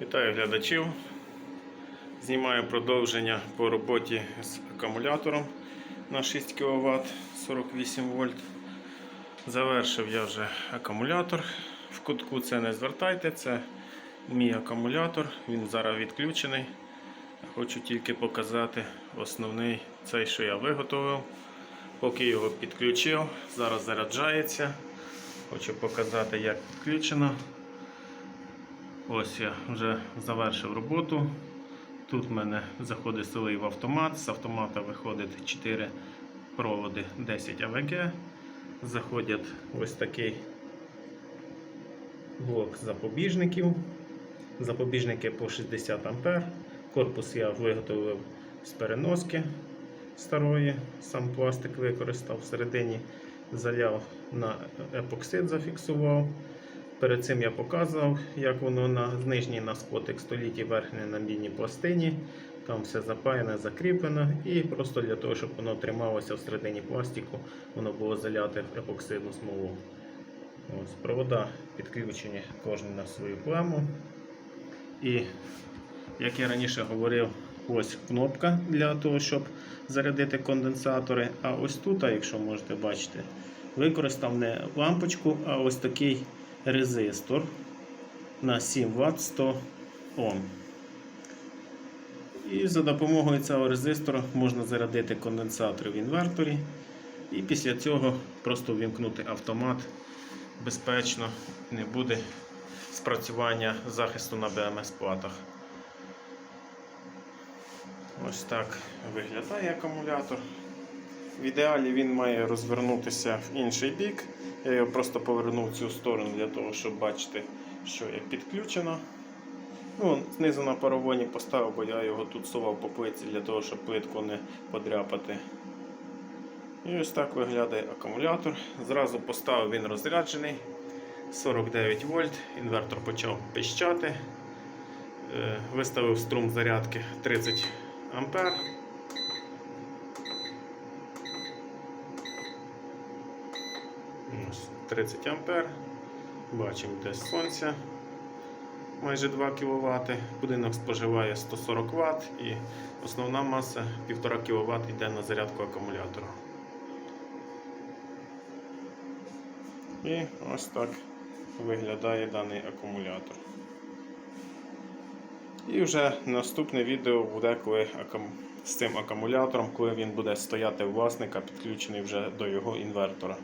Вітаю глядачів. Знімаю продовження по роботі з акумулятором на 6 кВт 48 вольт. Завершив я вже акумулятор. В кутку це не звертайте, це мій акумулятор, він зараз відключений. Хочу тільки показати основний цей, що я виготовив. Поки його підключив, зараз заряджається. Хочу показати, як підключено. Ось я вже завершив роботу. Тут в мене заходить силий в автомат. З автомата виходить 4 проводи 10 АВГ. Заходять ось такий блок запобіжників. Запобіжники по 60 А. Корпус я виготовив з переноски старої, сам пластик використав всередині, заляв на епоксид, зафіксував. Перед цим я показував, як воно на нижній на спотик століті, верхній на лінії пластині. Там все запаяне, закріплено. І просто для того, щоб воно трималося всередині пластику, воно було заляте в епоксидну смолу. Ось, Провода підключені кожен на свою клему. І як я раніше говорив, ось кнопка для того, щоб зарядити конденсатори. А ось тут, якщо можете бачити, використав не лампочку, а ось такий резистор на 7 Вт 100 Ом. І за допомогою цього резистора можна зарядити конденсатори в інверторі. І після цього просто ввімкнути автомат безпечно, не буде спрацювання захисту на БМС платах. Ось так виглядає акумулятор. В ідеалі він має розвернутися в інший бік. Я його просто повернув в цю сторону для того, щоб бачити, що як підключено. Ну, Знизу на паровоні поставив, бо я його тут сував по плитці для того, щоб плитку не подряпати. І ось так виглядає акумулятор. Зразу поставив він розряджений 49 вольт, інвертор почав пищати. Е, Виставив струм зарядки 30 ампер. Ось 30 ампер. Бачимо десь сонця майже 2 кВт. Будинок споживає 140 Вт і основна маса 1,5 кВт йде на зарядку акумулятора. І ось так виглядає даний акумулятор. І вже наступне відео буде коли з цим акумулятором, коли він буде стояти власника, підключений вже до його інвертора.